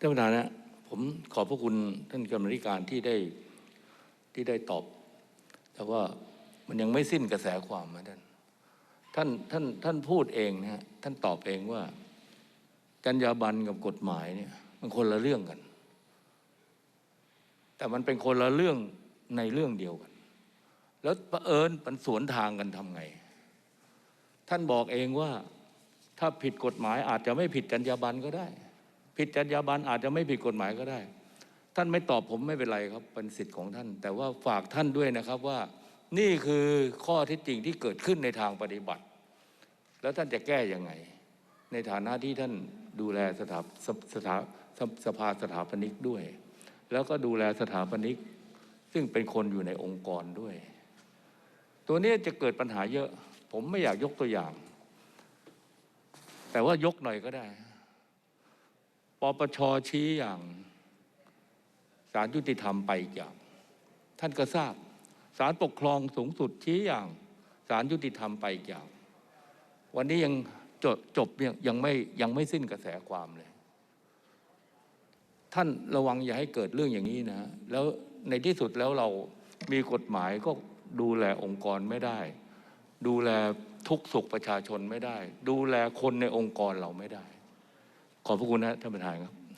ท่านประธานนะผมขอบพระคุณท่านกรรมธิการที่ได้ที่ได้ตอบ แต่ว่ามันยังไม่สิ้นกระแสความนะท่านท่านท่านท่านพูดเองนะฮะท่านตอบเองว่าจรรยาบรรณกับกฎหมายเนี่ยมันคนละเรื่องกัน แต่มันเป็นคนละเรื่องในเรื่องเดียวกัน แล้วประเอิญมันสวนทางกันทำไง ท่านบอกเองว่าถ้าผิดกฎหมายอาจจะไม่ผิดจรรยาบรรณก็ได้ ผิดจรรยาบรรณอาจจะไม่ผิดกฎหมายก็ได้ ท่านไม่ตอบผมไม่เป็นไรครับเป็นสิทธิ์ของท่าน แต่ว่าฝากท่านด้วยนะครับว่านี่คือข้อเท็จจริงที่เกิดขึ้นในทางปฏิบัติ แล้วท่านจะแก้ยังไง ในฐานะที่ท่านดูแลสถาสสถาสสภาสถาปนิกด้วย แล้วก็ดูแลสถาปนิก ซึ่งเป็นคนอยู่ในองค์กรด้วย ตัวนี้จะเกิดปัญหาเยอะ ผมไม่อยากยกตัวอย่าง แต่ว่ายกหน่อยก็ได้ ปปชชี้อย่างศาลยุติธรรมไปอย่างท่านก็ทราบศาลปกครองสูงสุดชี้อย่างศาลยุติธรรมไปอีกอย่างวันนี้ยังจบจบยังยังไม่ยังไม่สิ้นกระแสความเลย ท่านระวังอย่าให้เกิดเรื่องอย่างนี้นะแล้วในที่สุดแล้วเรามีกฎหมายก็ดูแลองค์กรไม่ได้ ดูแลทุกสุขประชาชนไม่ได้ ดูแลคนในองค์กรเราไม่ได้ ขอบพระคุณนะท่านประธานครับ